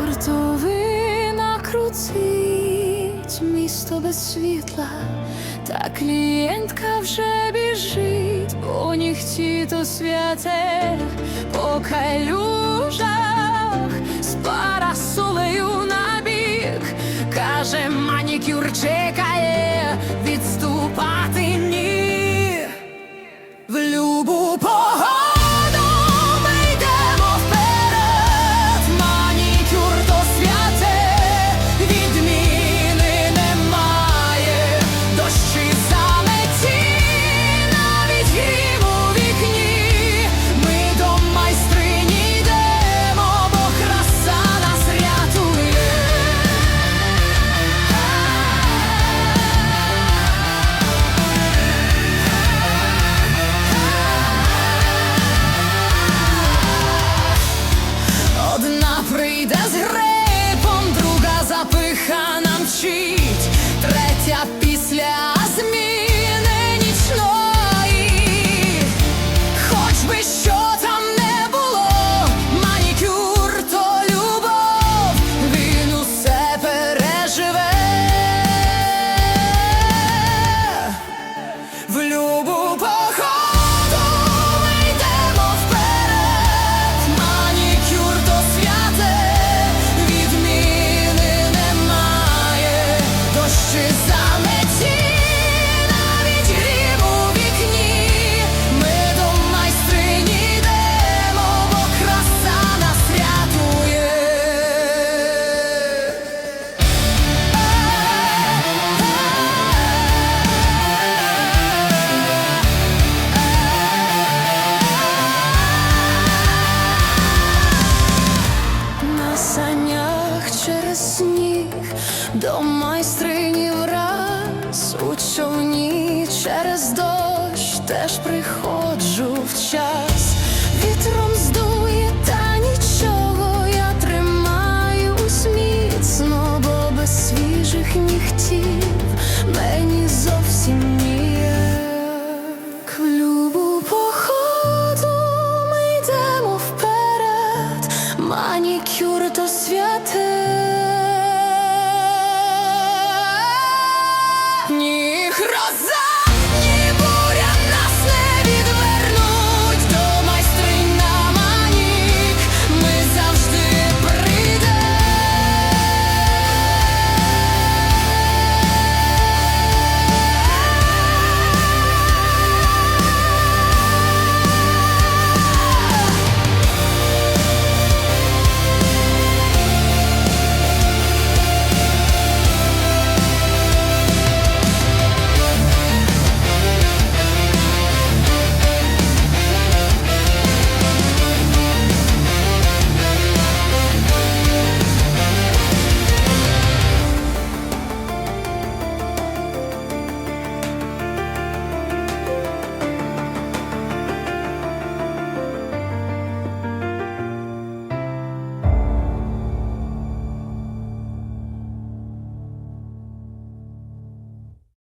Хуртовина крутить місто без світла, та клієнтка вже біжить, по нігті то святе по калюжах з парасолею набік, каже, манікюр чекає, tree сніг до майстрині враз у човні через дощ теж приходжу в час. Вітром здує, та нічого я тримаюсь міцно, бо без свіжих нігтів мені зовсім ніяк. Походу ми йдемо вперед, манікюр то святе. Ні, гроза